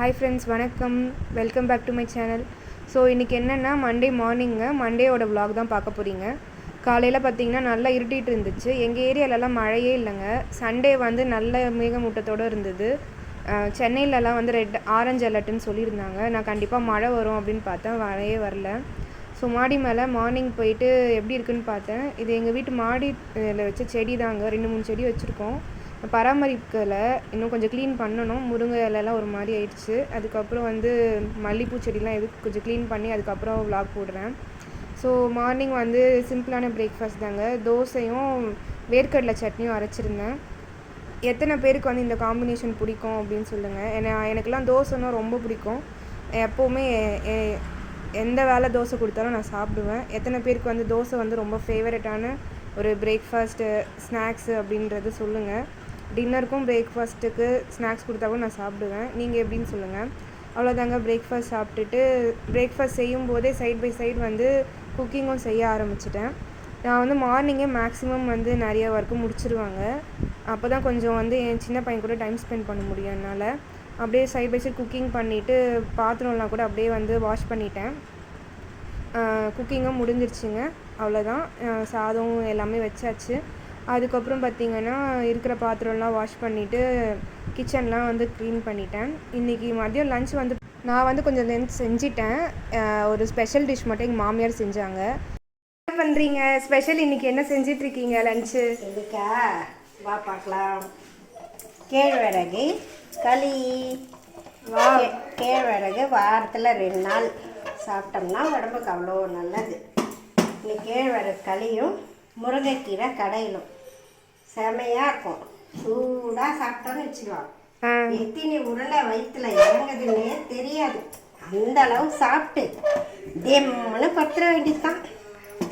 Hi friends வணக்கம். Welcome back to my channel so இன்றைக்கி என்னென்னா மண்டே மார்னிங்க மண்டேவோட விலாக் தான் பார்க்க போகிறீங்க காலையில் பார்த்தீங்கன்னா நல்லா இருட்டிகிட்டு இருந்துச்சு. எங்கள் ஏரியாலலாம் மழையே இல்லைங்க. சண்டே வந்து நல்ல மேகமூட்டத்தோடு இருந்தது. சென்னையிலலாம் வந்து ரெட் ஆரஞ்சு அலர்ட்டுன்னு சொல்லியிருந்தாங்க. நான் கண்டிப்பாக மழை வரும் அப்படின்னு பார்த்தேன். மழையே வரல. ஸோ மாடி மேலே மார்னிங் போயிட்டு எப்படி இருக்குன்னு பார்த்தேன். இது எங்கள் வீட்டு மாடியில் வச்ச செடி தாங்க ரெண்டு மூணு செடி வச்சுருக்கோம். பராமரிக்கலை இன்னும் கொஞ்சம் க்ளீன் பண்ணணும். முருங்கை இலைலாம் ஒரு மாதிரி ஆயிடுச்சு. அதுக்கப்புறம் வந்து மல்லிப்பூ செடிலாம் எது கொஞ்சம் க்ளீன் பண்ணி அதுக்கப்புறம் vlog போடுறேன். ஸோ மார்னிங் வந்து சிம்பிளான பிரேக்ஃபாஸ்ட் தாங்க. தோசையும் வேர்க்கடலை சட்னியும் அரைச்சிருந்தேன். எத்தனை பேருக்கு வந்து இந்த காம்பினேஷன் பிடிக்கும் அப்படின்னு சொல்லுங்கள் ஏன்னா எனக்கெல்லாம் தோசைன்னா ரொம்ப பிடிக்கும். எப்போவுமே எந்த வேலை தோசை கொடுத்தாலும் நான் சாப்பிடுவேன். எத்தனை பேருக்கு வந்து தோசை வந்து ரொம்ப ஃபேவரட்டான ஒரு பிரேக்ஃபாஸ்ட்டு ஸ்நாக்ஸு அப்படின்றது சொல்லுங்கள் டின்னருக்கும் பிரேக்ஃபாஸ்ட்டுக்கு ஸ்நாக்ஸ் கொடுத்தாவும் நான் சாப்பிடுவேன். நீங்கள் எப்படின்னு சொல்லுங்கள் அவ்வளோதாங்க பிரேக்ஃபாஸ்ட் சாப்பிட்டுட்டு பிரேக்ஃபாஸ்ட் செய்யும் போதே சைட் பை சைடு வந்து குக்கிங்கும் செய்ய ஆரம்பிச்சிட்டேன். நான் வந்து மார்னிங்கே மேக்ஸிமம் வந்து நிறைய ஒர்க்கு முடிச்சிருவாங்க. அப்போ தான் கொஞ்சம் வந்து என் சின்ன பையன் கூட டைம் ஸ்பெண்ட் பண்ண முடியும் என்னால். அப்படியே சைட் பை சைட் குக்கிங் பண்ணிவிட்டு பாத்திரம்லாம் கூட அப்படியே வந்து வாஷ் பண்ணிட்டேன். குக்கிங்கும் முடிஞ்சிருச்சுங்க. அவ்வளோதான் சாதம் எல்லாமே வச்சாச்சு. அதுக்கப்புறம் பார்த்திங்கன்னா இருக்கிற பாத்திரம்லாம் வாஷ் பண்ணிவிட்டு கிச்சன்லாம் வந்து க்ளீன் பண்ணிட்டேன். இன்றைக்கி மதியம் லஞ்ச் வந்து நான் வந்து கொஞ்சம் லஞ்ச் செஞ்சிட்டேன். ஒரு ஸ்பெஷல் டிஷ் மட்டும் எங்கள் மாமியார் செஞ்சாங்க. என்ன பண்ணுறீங்க ஸ்பெஷல் இன்றைக்கி என்ன செஞ்சிட்ருக்கீங்க லஞ்சு இதுக்கா வா பார்க்கலாம். கேழ்வரகு களி. கே- கேழ்வரகு வாரத்தில் ரெண்டு நாள் சாப்பிட்டோம்னா உடம்புக்கு அவ்வளோ நல்லது. இந்த கேழ்வரகு களியும் முருங்கைக்கீரை கடையிலும். செமையாக இருக்கும். சூடாக சாப்பிட்டோன்னு வச்சுக்கலாம் எத்தினி உருண்டை வயிற்றுல இறங்குதுன்னே தெரியாது. அந்த அளவு சாப்பிட்டு தெம்முன்னு பத்துற வேண்டியதுதான்.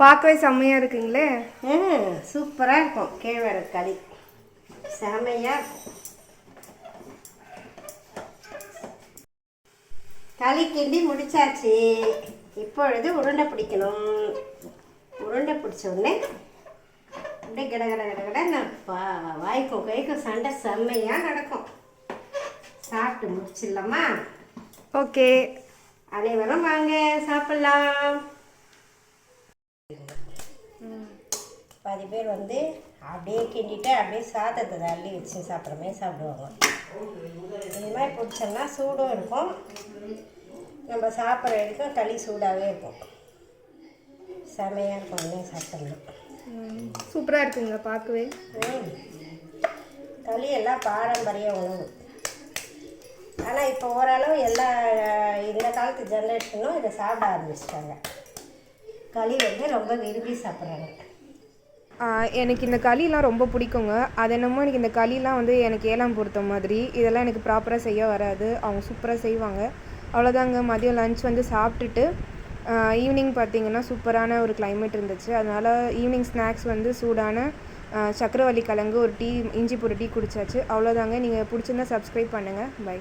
பார்க்கவே செம்மையாக இருக்குங்களே? ம் சூப்பராக இருக்கும். கேழ்வரகு களி செமையாக இருக்கும். களி கிண்டி முடிச்சாச்சு. இப்பொழுது உருண்டை பிடிக்கணும். உருண்டை பிடிச்ச உடனே அப்படியே கிட கிட கிட கிட நான் வா- வாய்க்கும் கைக்கும் சண்டை செம்மையாக நடக்கும். சாப்பிட்டு முடிச்சிடலாமா? ஓகே. அனைவரும் வாங்க சாப்பிடலாம். பாதி பேர் வந்து அப்படியே கிண்டிட்டு அப்படியே சாதத்தை தள்ளி வச்சு சாப்பிட்ற மாதிரி சாப்பிடுவாங்க. இது மாதிரி பிடிச்சோம்னா சூடும் இருக்கும். நம்ம சாப்பிட்ற வரைக்கும் களி சூடாகவே இருக்கும். செமையாக இருக்கும் சாப்பிட்டோம்னா சூப்பராக இருக்குங்க பார்க்கவே. களி எல்லாம் பாரம்பரிய உணவு. ஆனால் இப்போ ஓரளவு எல்லா இந்த காலத்து ஜென்ரேஷனும் இதை சாப்பிட ஆரம்பிச்சிட்டாங்க. களி வந்து ரொம்ப விரும்பி சாப்பிட்றாங்க. எனக்கு இந்த களிலாம் ரொம்ப பிடிக்குங்க. அது என்னமோ எனக்கு இந்த களிலாம் வந்து எனக்கு ஏழாம் பொறுத்த மாதிரி. இதெல்லாம் எனக்கு ப்ராப்பராக செய்ய வராது. அவங்க சூப்பராக செய்வாங்க. அவ்வளோதாங்க மதியம் லஞ்ச் வந்து சாப்பிட்டுட்டு ஈவினிங் பார்த்தீங்கன்னா சூப்பரான ஒரு கிளைமேட் இருந்துச்சு. அதனால் ஈவினிங் ஸ்நாக்ஸ் வந்து சூடான சக்கரவள்ளி கிழங்கு ஒரு டீ இஞ்சி போட்டு டீ குடிச்சாச்சு. அவ்வளோதாங்க நீங்கள் பிடிச்சிருந்தா சப்ஸ்கிரைப் பண்ணுங்கள் பை